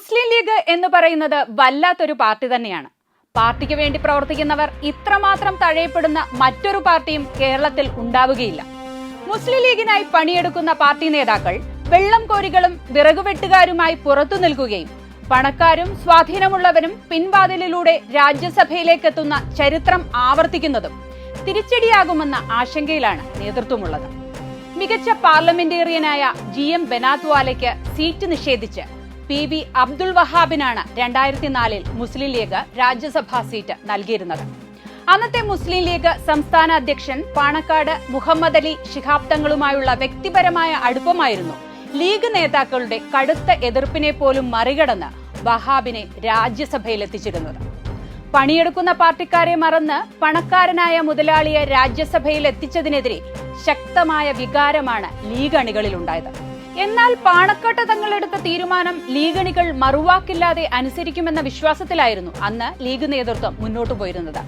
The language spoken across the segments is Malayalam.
മുസ്ലിം ലീഗ് എന്ന് പറയുന്നത് വല്ലാത്തൊരു പാർട്ടി തന്നെയാണ്. പാർട്ടിക്ക് വേണ്ടി പ്രവർത്തിക്കുന്നവർ ഇത്രമാത്രം തഴയപ്പെടുന്ന മറ്റൊരു പാർട്ടിയും കേരളത്തിൽ ഉണ്ടാവുകയില്ല. മുസ്ലിം ലീഗിനായി പണിയെടുക്കുന്ന പാർട്ടി നേതാക്കൾ വെള്ളം കോരികളും വിറകുവെട്ടുകാരുമായി പുറത്തു നിൽക്കുകയും പണക്കാരും സ്വാധീനമുള്ളവരും പിൻവാതിലിലൂടെ രാജ്യസഭയിലേക്കെത്തുന്ന ചരിത്രം ആവർത്തിക്കുന്നതും തിരിച്ചടിയാകുമെന്ന ആശങ്കയിലാണ് നേതൃത്വമുള്ളത്. മികച്ച പാർലമെന്റേറിയനായ ജി എം ബെനാത്വാലയ്ക്ക് സീറ്റ് നിഷേധിച്ച് പി വി അബ്ദുൾ വഹാബിനാണ് രണ്ടായിരത്തി നാലിൽ മുസ്ലിം ലീഗ് രാജ്യസഭാ സീറ്റ് നൽകിയിരുന്നത്. അന്നത്തെ മുസ്ലിം ലീഗ് സംസ്ഥാന അധ്യക്ഷൻ പാണക്കാട് മുഹമ്മദ് അലി ശിഹാബ് തങ്ങളുമായുള്ള വ്യക്തിപരമായ അടുപ്പമായിരുന്നു. ലീഗ് നേതാക്കളുടെ കടുത്ത എതിർപ്പിനെ പോലും മറികടന്ന് വഹാബിനെ രാജ്യസഭയിൽ എത്തിച്ചിരുന്നത് പണിയെടുക്കുന്ന പാർട്ടിക്കാരെ മറന്ന് പണക്കാരനായ മുതലാളിയെ രാജ്യസഭയിൽ എത്തിച്ചതിനെതിരെ ശക്തമായ വികാരമാണ് ലീഗ് അണികളിലുണ്ടായത്. എന്നാൽ പാണക്കാട്ട് തങ്ങളെടുത്ത തീരുമാനം ലീഗണികൾ മറുവാക്കില്ലാതെ അനുസരിക്കുമെന്ന വിശ്വാസത്തിലായിരുന്നു അന്ന് ലീഗ് നേതൃത്വം മുന്നോട്ടു പോയിരുന്നത്.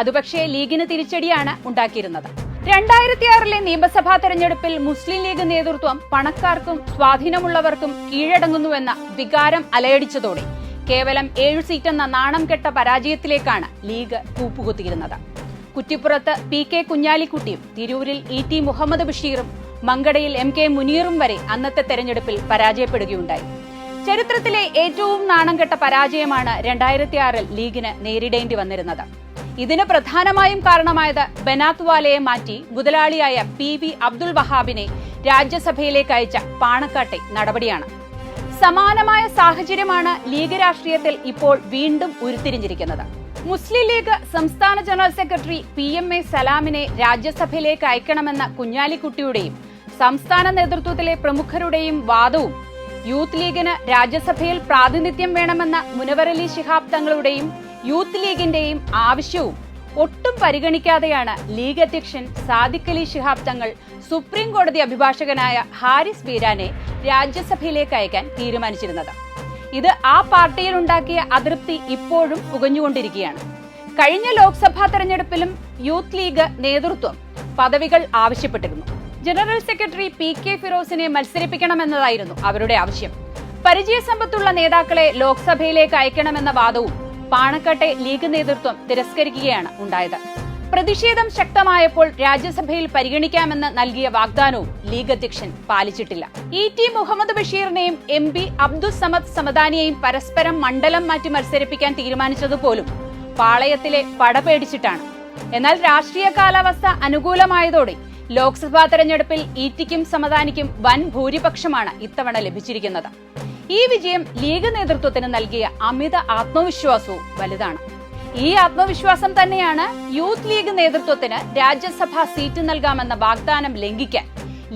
അതുപക്ഷേ ലീഗിന് തിരിച്ചടിയാണ് ഉണ്ടാക്കിയിരുന്നത്. രണ്ടായിരത്തി ആറിലെ നിയമസഭാ തെരഞ്ഞെടുപ്പിൽ മുസ്ലിം ലീഗ് നേതൃത്വം പണക്കാർക്കും സ്വാധീനമുള്ളവർക്കും കീഴടങ്ങുന്നുവെന്ന വികാരം അലയടിച്ചതോടെ കേവലം ഏഴ് സീറ്റെന്ന നാണം കെട്ട പരാജയത്തിലേക്കാണ് ലീഗ് കൂപ്പുകുത്തിയിരുന്നത്. കുറ്റിപ്പുറത്ത് പി കെ കുഞ്ഞാലിക്കുട്ടിയും തിരൂരിൽ ഇ ടി മുഹമ്മദ് ബഷീറും മങ്കടയിൽ എം കെ മുനീറും വരെ അന്നത്തെ തെരഞ്ഞെടുപ്പിൽ പരാജയപ്പെടുകയുണ്ടായി. ചരിത്രത്തിലെ ഏറ്റവും നാണം കെട്ട പരാജയമാണ് രണ്ടായിരത്തി ആറിൽ ലീഗിന് നേരിടേണ്ടി വന്നിരുന്നത്. ഇതിന് പ്രധാനമായും കാരണമായത് ബനാത് വാലയെ മാറ്റി മുതലാളിയായ പി വി അബ്ദുൽ വഹാബിനെ രാജ്യസഭയിലേക്ക് അയച്ച പാണക്കാട്ടെ നടപടിയാണ്. സമാനമായ സാഹചര്യമാണ് ലീഗ് രാഷ്ട്രീയത്തിൽ ഇപ്പോൾ വീണ്ടും ഉരുത്തിരിഞ്ഞിരിക്കുന്നത്. മുസ്ലിം ലീഗ് സംസ്ഥാന general secretary P M A സലാമിനെ രാജ്യസഭയിലേക്ക് അയക്കണമെന്ന കുഞ്ഞാലിക്കുട്ടിയുടെയും സംസ്ഥാന നേതൃത്വത്തിലെ പ്രമുഖരുടെയും വാദവും യൂത്ത് ലീഗിന് രാജ്യസഭയിൽ പ്രാതിനിധ്യം വേണമെന്ന മുനവറലി ശിഹാബ് തങ്ങളുടെയും യൂത്ത് ലീഗിന്റെയും ആവശ്യവും ഒട്ടും പരിഗണിക്കാതെയാണ് ലീഗ് അധ്യക്ഷൻ സാദിഖ് അലി ശിഹാബ് തങ്ങൾ സുപ്രീം കോടതി അഭിഭാഷകനായ ഹാരിസ് ബീരാനെ രാജ്യസഭയിലേക്ക് അയക്കാൻ തീരുമാനിച്ചിരുന്നത്. ഇത് ആ പാർട്ടിയിൽ ഉണ്ടാക്കിയ അതൃപ്തി ഇപ്പോഴും പുകഞ്ഞുകൊണ്ടിരിക്കുകയാണ് കഴിഞ്ഞ ലോക്സഭാ തെരഞ്ഞെടുപ്പിലും യൂത്ത് ലീഗ് നേതൃത്വം പദവികൾ ആവശ്യപ്പെട്ടിരുന്നു. ജനറൽ സെക്രട്ടറി പി കെ ഫിറോസിനെ മത്സരിപ്പിക്കണമെന്നതായിരുന്നു അവരുടെ ആവശ്യം. പരിചയസമ്പത്തുള്ള നേതാക്കളെ ലോക്സഭയിലേക്ക് അയക്കണമെന്ന വാദവും പാണക്കാട്ടെ ലീഗ് നേതൃത്വം തിരസ്കരിക്കുകയാണ് ഉണ്ടായത്. പ്രതിഷേധം ശക്തമായപ്പോൾ രാജ്യസഭയിൽ പരിഗണിക്കാമെന്ന് നൽകിയ വാഗ്ദാനവും ലീഗ് അധ്യക്ഷൻ പാലിച്ചിട്ടില്ല. ഇ ടി മുഹമ്മദ് ബഷീറിനെയും എം പി അബ്ദുൽ സമദ് സമദാനിയെയും പരസ്പരം മണ്ഡലം മാറ്റി മത്സരിപ്പിക്കാൻ തീരുമാനിച്ചതുപോലും പാളയത്തിലെ പട പേടിച്ചിട്ടാണ്. എന്നാൽ രാഷ്ട്രീയ കാലാവസ്ഥ അനുകൂലമായതോടെ ലോക്സഭാ തെരഞ്ഞെടുപ്പിൽ ഈറ്റിക്കും സമദാനിക്കും വൻ ഭൂരിപക്ഷമാണ് ഇത്തവണ ലഭിച്ചിരിക്കുന്നത്. ഈ വിജയം ലീഗ് നേതൃത്വത്തിന് നൽകിയ അമിത ആത്മവിശ്വാസവും വലുതാണ്. ഈ ആത്മവിശ്വാസം തന്നെയാണ് യൂത്ത് ലീഗ് നേതൃത്വത്തിന് രാജ്യസഭാ സീറ്റ് നൽകാമെന്ന വാഗ്ദാനം ലംഘിക്കാൻ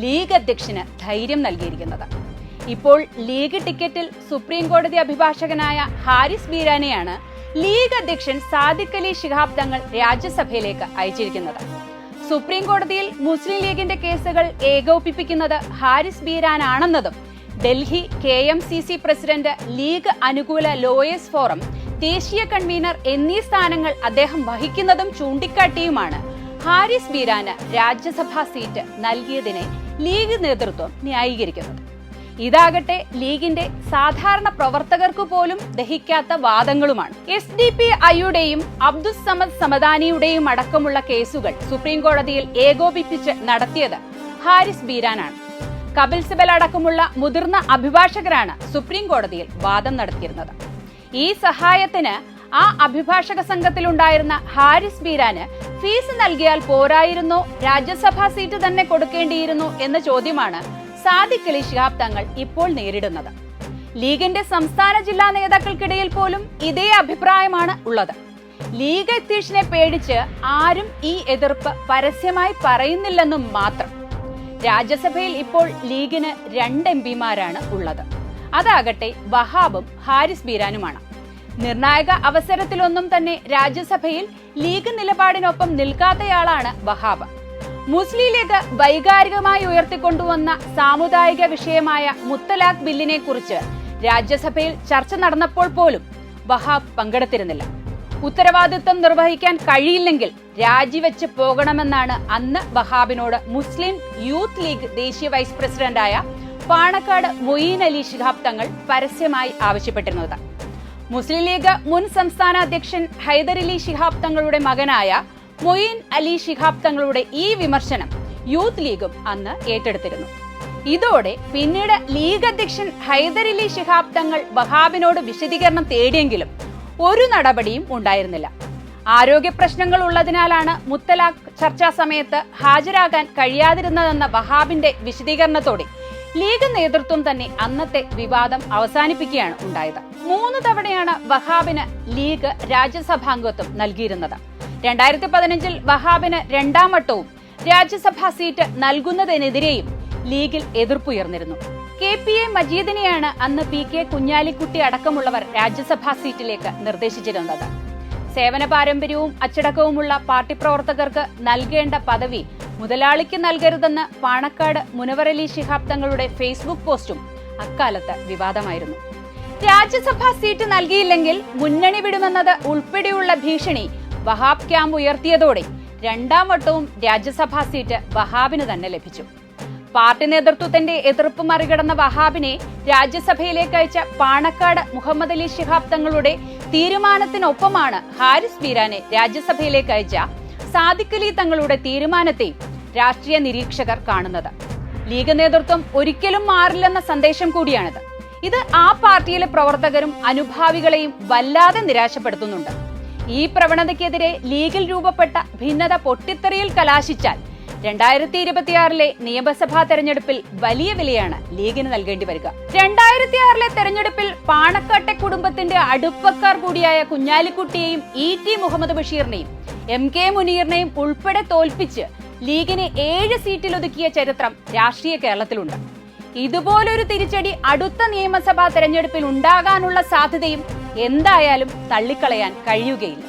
ലീഗ് അധ്യക്ഷന് ധൈര്യം നൽകിയിരിക്കുന്നത്. ഇപ്പോൾ ലീഗ് ടിക്കറ്റിൽ സുപ്രീം കോടതി അഭിഭാഷകനായ ഹാരിസ് ബീരാനെയാണ് ലീഗ് അധ്യക്ഷൻ സാദിഖ് അലി ശിഹാബ് തങ്ങൾ രാജ്യസഭയിലേക്ക് അയച്ചിരിക്കുന്നത്. സുപ്രീം കോടതിയിൽ മുസ്ലിം ലീഗിന്റെ കേസുകൾ ഏകോപിപ്പിക്കുന്നത് Haris ബീരാനാണെന്നതും Delhi K M C C president League അനുകൂല ലോയേഴ്സ് ഫോറം ദേശീയ കൺവീനർ എന്നീ സ്ഥാനങ്ങൾ അദ്ദേഹം വഹിക്കുന്നതും ചൂണ്ടിക്കാട്ടിയുമാണ്. ഹാരിസ് ബീരാന് രാജ്യസഭാ സീറ്റ് നൽകിയതിനെ ലീഗ് നേതൃത്വം ന്യായീകരിക്കുന്നത്. ഇതാകട്ടെ ലീഗിന്റെ സാധാരണ പ്രവർത്തകർക്ക് പോലും ദഹിക്കാത്ത വാദങ്ങളുമാണ്. എസ് ഡി പി ഐയുടെയും അബ്ദുൽ സമദ് സമദാനിയുടെയും അടക്കമുള്ള കേസുകൾ സുപ്രീം കോടതിയിൽ ഏകോപിപ്പിച്ച് നടത്തിയത് ഹാരിസ് ബീരാനാണ്. കപിൽ സിബൽ അടക്കമുള്ള മുതിർന്ന അഭിഭാഷകരാണ് സുപ്രീം കോടതിയിൽ വാദം നടത്തിയിരുന്നത്. ഈ സഹായത്തിന് ആ അഭിഭാഷക സംഘത്തിലുണ്ടായിരുന്ന ഹാരിസ് ബീരാന് ഫീസ് നൽകിയാൽ പോരായിരുന്നോ? രാജ്യസഭാ സീറ്റ് തന്നെ കൊടുക്കേണ്ടിയിരുന്നോ എന്ന ചോദ്യമാണ് സാദിഖ് അലി തങ്ങൾ ഇപ്പോൾ നേരിടുന്നത്. ലീഗിന്റെ സംസ്ഥാന ജില്ലാ നേതാക്കൾക്കിടയിൽ പോലും ഇതേ അഭിപ്രായമാണ് ഉള്ളത്. ലീഗ് അധ്യക്ഷനെ പേടിച്ച് ആരും ഈ എതിർപ്പ് പരസ്യമായി പറയുന്നില്ലെന്നും മാത്രം. രാജ്യസഭയിൽ ഇപ്പോൾ ലീഗിന് രണ്ട് എം പിമാരാണ് ഉള്ളത്. അതാകട്ടെ വഹാബും ഹാരിസ് ബീരാനുമാണ്. നിർണായക അവസരത്തിലൊന്നും തന്നെ രാജ്യസഭയിൽ ലീഗ് നിലപാടിനൊപ്പം നിൽക്കാത്തയാളാണ് വഹാബ്. മുസ്ലിം ലീഗ് വൈകാരികമായി ഉയർത്തിക്കൊണ്ടുവന്ന സാമുദായിക വിഷയമായ മുത്തലാഖ് ബില്ലിനെ കുറിച്ച് രാജ്യസഭയിൽ ചർച്ച നടന്നപ്പോൾ പോലും വഹാബ് പങ്കെടുത്തിരുന്നില്ല. ഉത്തരവാദിത്വം നിർവഹിക്കാൻ കഴിയില്ലെങ്കിൽ രാജിവെച്ച് പോകണമെന്നാണ് അന്ന് വഹാബിനോട് മുസ്ലിം യൂത്ത് ലീഗ് ദേശീയ വൈസ് പ്രസിഡന്റായ പാണക്കാട് മൊയ്യീൻ അലി ശിഹാബ് തങ്ങൾ പരസ്യമായി ആവശ്യപ്പെട്ടിരുന്നത്. മുസ്ലിം ലീഗ് മുൻ സംസ്ഥാന അധ്യക്ഷൻ ഹൈദരലി ശിഹാബ് തങ്ങളുടെ മകനായ മൊയ്യീൻ അലി ശിഹാബ് തങ്ങളുടെ ഈ വിമർശനം യൂത്ത് ലീഗും അന്ന് ഏറ്റെടുത്തിരുന്നു. ഇതോടെ പിന്നീട് ലീഗ് അധ്യക്ഷൻ ഹൈദരലി ശിഹാബ് തങ്ങൾ വഹാബിനോട് വിശദീകരണം തേടിയെങ്കിലും ഒരു നടപടിയും ഉണ്ടായിരുന്നില്ല. ആരോഗ്യ പ്രശ്നങ്ങൾ ഉള്ളതിനാലാണ് മുത്തലാഖ് ചർച്ചാ സമയത്ത് ഹാജരാകാൻ കഴിയാതിരുന്നതെന്ന വഹാബിന്റെ വിശദീകരണത്തോടെ ലീഗ് നേതൃത്വം തന്നെ അന്നത്തെ വിവാദം അവസാനിപ്പിക്കുകയാണ് ഉണ്ടായത്. മൂന്ന് തവണയാണ് വഹാബിന് ലീഗ് രാജ്യസഭാംഗത്വം നൽകിയിരുന്നത്. രണ്ടായിരത്തി പതിനഞ്ചിൽ വഹാബിന് രണ്ടാം വട്ടവും രാജ്യസഭാ സീറ്റ് നൽകുന്നതിനെതിരെയും ലീഗിൽ എതിർപ്പുയർന്നിരുന്നു. കെ പി എ മജീദിനെയാണ് അന്ന് പി കെ കുഞ്ഞാലിക്കുട്ടി അടക്കമുള്ളവർ രാജ്യസഭാ സീറ്റിലേക്ക് നിർദ്ദേശിച്ചിരുന്നത്. സേവന പാരമ്പര്യവും അച്ചടക്കവുമുള്ള പാർട്ടി പ്രവർത്തകർക്ക് നൽകേണ്ട പദവി മുതലാളിക്ക് നൽകരുതെന്ന് പാണക്കാട് മുനവറലി ശിഹാബ് തങ്ങളുടെ ഫേസ്ബുക്ക് പോസ്റ്റും അക്കാലത്ത് വിവാദമായിരുന്നു. രാജ്യസഭാ സീറ്റ് നൽകിയില്ലെങ്കിൽ മുന്നണി വിടുമെന്നത് ഉൾപ്പെടെയുള്ള ഭീഷണി വഹാബ് ക്യാമ്പ് ഉയർത്തിയതോടെ രണ്ടാം വട്ടവും രാജ്യസഭാ സീറ്റ് വഹാബിന് തന്നെ ലഭിച്ചു. പാർട്ടി നേതൃത്വത്തിന്റെ എതിർപ്പ് മറികടന്ന വഹാബിനെ രാജ്യസഭയിലേക്ക് അയച്ച പാണക്കാട് മുഹമ്മദ് അലി ശിഹാബ് തങ്ങളുടെ തീരുമാനത്തിനൊപ്പമാണ് ഹാരിസ് ബീരാനെ രാജ്യസഭയിലേക്ക് അയച്ച സാദിഖ് അലി തങ്ങളുടെ തീരുമാനത്തെ രാഷ്ട്രീയ നിരീക്ഷകർ കാണുന്നത്. ലീഗ് നേതൃത്വം ഒരിക്കലും മാറില്ലെന്ന സന്ദേശം കൂടിയാണിത്. ഇത് ആ പാർട്ടിയിലെ പ്രവർത്തകരും അനുഭാവികളെയും വല്ലാതെ നിരാശപ്പെടുത്തുന്നുണ്ട്. ഈ പ്രവണതയ്ക്കെതിരെ ലീഗിൽ രൂപപ്പെട്ട ഭിന്നത പൊട്ടിത്തെറിയിൽ കലാശിച്ചാൽ രണ്ടായിരത്തി ഇരുപത്തിയാറിലെ നിയമസഭാ തെരഞ്ഞെടുപ്പിൽ വലിയ വിലയാണ് ലീഗിന് നൽകേണ്ടി വരിക. രണ്ടായിരത്തി ആറിലെ തെരഞ്ഞെടുപ്പിൽ പാണക്കാട്ടെ കുടുംബത്തിന്റെ അടുപ്പക്കാർ കൂടിയായ കുഞ്ഞാലിക്കുട്ടിയെയും ഇ ടി മുഹമ്മദ് ബഷീറിനെയും എം കെ മുനീറിനെയും ഉൾപ്പെടെ തോൽപ്പിച്ച് ലീഗിനെ ഏഴ് സീറ്റിലൊതുക്കിയ ചരിത്രം രാഷ്ട്രീയ കേരളത്തിലുണ്ട്. ഇതുപോലൊരു തിരിച്ചടി അടുത്ത നിയമസഭാ തെരഞ്ഞെടുപ്പിൽ ഉണ്ടാകാനുള്ള സാധ്യതയും എന്തായാലും തള്ളിക്കളയാൻ കഴിയുകയില്ല.